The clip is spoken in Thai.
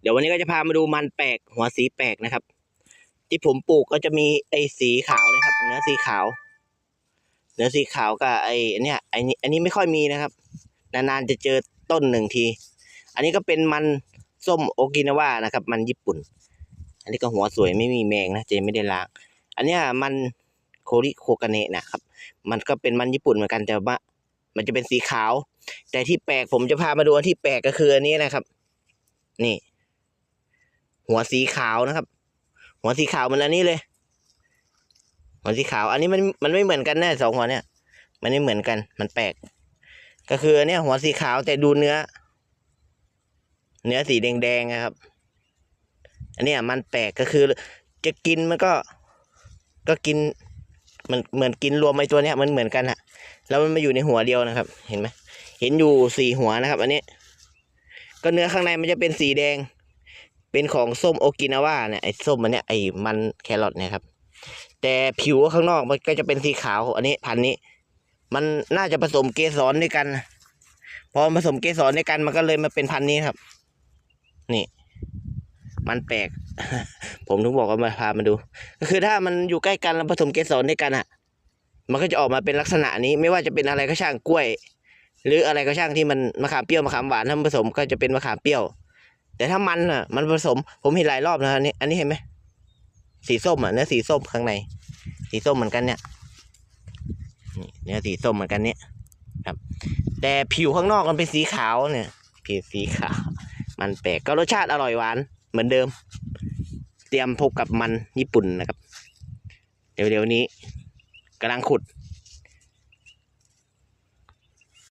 เดี๋ยววันนี้ก็จะพามาดูมันแปลกหัวสีแปลกนะครับ ที่ผมปลูกก็จะมีไอ้สีขาวนะครับ เนื้อสีขาว เนื้อสีขาวกับไอ้เนี่ยไอ้นี่อันนี้ไม่ค่อยมีนะครับ นานๆจะเจอต้นหนึ่งที อันนี้ก็เป็นมันส้มโอกินาวานะครับ มันญี่ปุ่น อันนี้ก็หัวสวยไม่มีแมงนะเจไม่ได้ล้างอันเนี้ยมันโคริโคกาเนะนะครับ มันก็เป็นมันญี่ปุ่นเหมือนกันแต่ว่ามันจะเป็นสีขาว แต่ที่แปลกผมจะพามาดูอันที่แปลกก็คืออันนี้นะครับ นี่ หัวสีขาวนะครับ หัวสีขาวมันอันนี้เลย หัวสีขาว อันนี้มันมันไม่เหมือนกันแน่สองหัวเนี่ย มันไม่เหมือนกัน มันแปลก ก็คืออันเนี้ยหัวสีขาวแต่ดูเนื้อ เนื้อสีแดงๆนะครับ อันนี้มันแปลกก็คือ จะกินมันก็ ก็กิน มันเหมือนกินรวมไอ้ตัวเนี้ยมันเหมือนกันอะแล้วมันมาอยู่ในหัวเดียวนะครับ เห็นไหมเห็นอยู่สี่หัวนะครับ อันนี้ ก็เนื้อข้างในมันจะเป็นสีแดง เป็นของส้มโอกินาวาเนี่ยไอ้ส้มมันเนี่ยไอ้มันแครอทเนี่ยครับ แต่ผิวข้างนอกมันก็จะเป็นสีขาวอันนี้พันนี้ มันน่าจะผสมเกสรด้วยกันพอผสมเกสรด้วยกันมันก็เลยมาเป็นพันนี้ครับ นี่ มันแปลก ผมถึงบอกว่ามาพามาดู ก็คือถ้ามันอยู่ใกล้กันแล้วผสมเกสรด้วยกันอะ มันก็จะออกมาเป็นลักษณะนี้ ไม่ว่าจะเป็นอะไรก็ช่างกล้วย หรืออะไรก็ช่างที่มันมะขามเปรี้ยวมะขามหวานถ้าผสมก็จะเป็นมะขามเปรี้ยว แต่ถ้ามันอะ มันผสม ผมเห็นหลายรอบนะอันนี้ อันนี้เห็นไหมสีส้มอะเนื้อสีส้มข้างใน สีส้มเหมือนกันเนี่ยเนื้อสีส้มเหมือนกันเนี่ยครับ แต่ผิวข้างนอกมันเป็นสีขาวเนี่ย ผิวสีขาว มันแปลกก็รสชาติอร่อยหวานเหมือนเดิม เตรียมพบกับมันญี่ปุ่นนะครับ เดี๋ยวๆนี้กำลังขุด